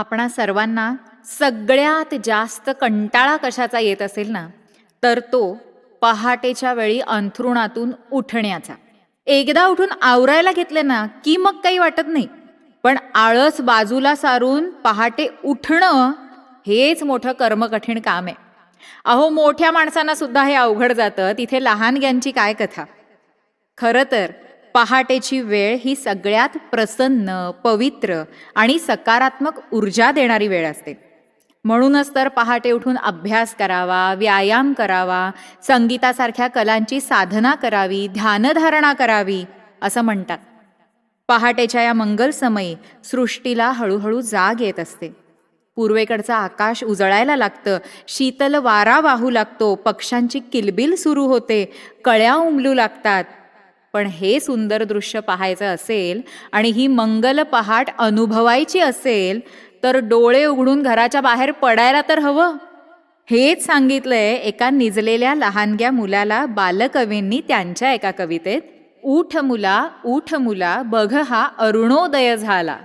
आपणा सर्वांना सगळ्यात जास्त कंटाळा कशाचा येत असेल ना तर तो पहाटेच्या वेळी अंथरुणातून उठण्याचा. एकदा उठून आवरायला घेतले ना की मग काही वाटत नाही. पण आळस बाजूला सारून पहाटे उठणं हेच मोठं कर्मकठीण काम आहे. अहो मोठ्या माणसांना सुद्धा हे अवघड जातं. तिथे लहानग्यांची काय कथा? खरं तर पहाटेची वेळ ही सगळ्यात प्रसन्न पवित्र आणि सकारात्मक ऊर्जा देणारी वेळ असते. म्हणूनच तर पहाटे उठून अभ्यास करावा व्यायाम करावा संगीतासारख्या कलांची साधना करावी ध्यानधारणा करावी असं म्हणतात. पहाटेच्या या मंगलसमयी सृष्टीला हळूहळू जाग येत असते. पूर्वेकडचं आकाश उजळायला लागतं शीतल वारा वाहू लागतो पक्ष्यांची किलबिल सुरू होते कळ्या उमलू लागतात पण हे सुंदर दृश्य पाहायचं असेल आणि ही मंगल पहाट अनुभवायची असेल तर डोळे उघडून घराच्या बाहेर पडायला तर हवं. हेच सांगितलंय एका निजलेल्या लहानग्या मुलाला बालकवींनी त्यांच्या एका कवितेत ऊठ मुला ऊठ मुला बघ हा अरुणोदय झाला.